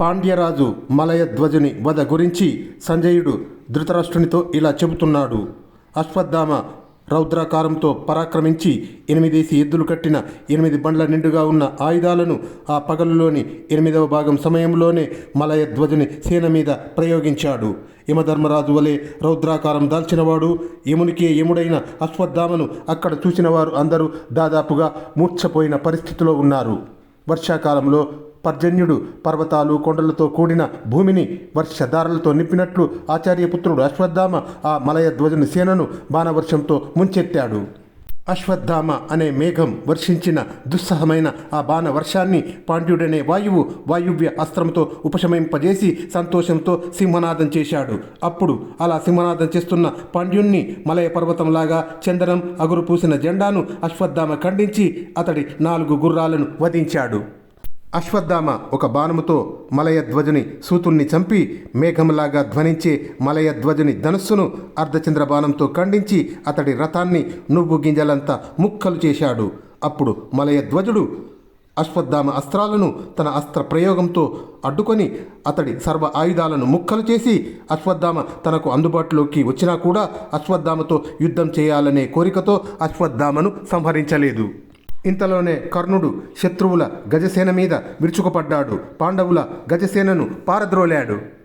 పాండ్యరాజు మలయధ్వజుని వధ గురించి సంజయుడు ధృతరాష్ట్రునితో ఇలా చెబుతున్నాడు. అశ్వత్థామ రౌద్రాకారంతో పరాక్రమించి ఎనిమిదేసి ఎద్దులు కట్టిన ఎనిమిది బండ్ల నిండుగా ఉన్న ఆయుధాలను ఆ పగలులోని ఎనిమిదవ భాగం సమయంలోనే మలయధ్వజుని సేన మీద ప్రయోగించాడు. యమధర్మరాజు వలె రౌద్రాకారం దాల్చినవాడు యమునికే యముడైన అశ్వత్థామను అక్కడ చూసిన వారు అందరూ దాదాపుగా మూర్ఛపోయిన పరిస్థితిలో ఉన్నారు. వర్షాకాలంలో పర్జన్యుడు. పర్వతాలు కొండలతో కూడిన భూమిని వర్షధారలతో నింపినట్లు ఆచార్యపుత్రుడు అశ్వత్థామ ఆ మలయ ధ్వజని సేనను బాణవర్షంతో ముంచెత్తాడు. అశ్వత్థామ అనే మేఘం వర్షించిన దుస్సహమైన ఆ బాణ వర్షాన్ని పాండ్యుడనే వాయువు వాయువ్య అస్త్రంతో ఉపశమింపజేసి సంతోషంతో సింహనాదం చేశాడు. అప్పుడు అలా సింహనాదం చేస్తున్న పాండ్యుణ్ణి మలయ పర్వతంలాగా చందనం అగురు పూసిన జెండాను అశ్వత్థామ ఖండించి అతడి నాలుగు గుర్రాలను వధించాడు. అశ్వత్థామ ఒక బాణముతో మలయధ్వజుని సూతుణ్ణి చంపి మేఘంలాగా ధ్వనించే మలయధ్వజుని ధనుస్సును అర్ధచంద్ర బాణంతో ఖండించి అతడి రథాన్ని నువ్వు గింజలంతా ముక్కలు చేశాడు. అప్పుడు మలయధ్వజుడు అశ్వత్థామ అస్త్రాలను తన అస్త్ర ప్రయోగంతో అడ్డుకొని అతడి సర్వ ఆయుధాలను ముక్కలు చేసి అశ్వత్థామ తనకు అందుబాటులోకి వచ్చినా కూడా అశ్వత్థామతో యుద్ధం చేయాలనే కోరికతో అశ్వత్థామను సంహరించలేదు. ఇంతలోనే కర్ణుడు శత్రువుల గజసేన మీద విరుచుకుపడ్డాడు. పాండవుల గజసేనను పారద్రోలాడు.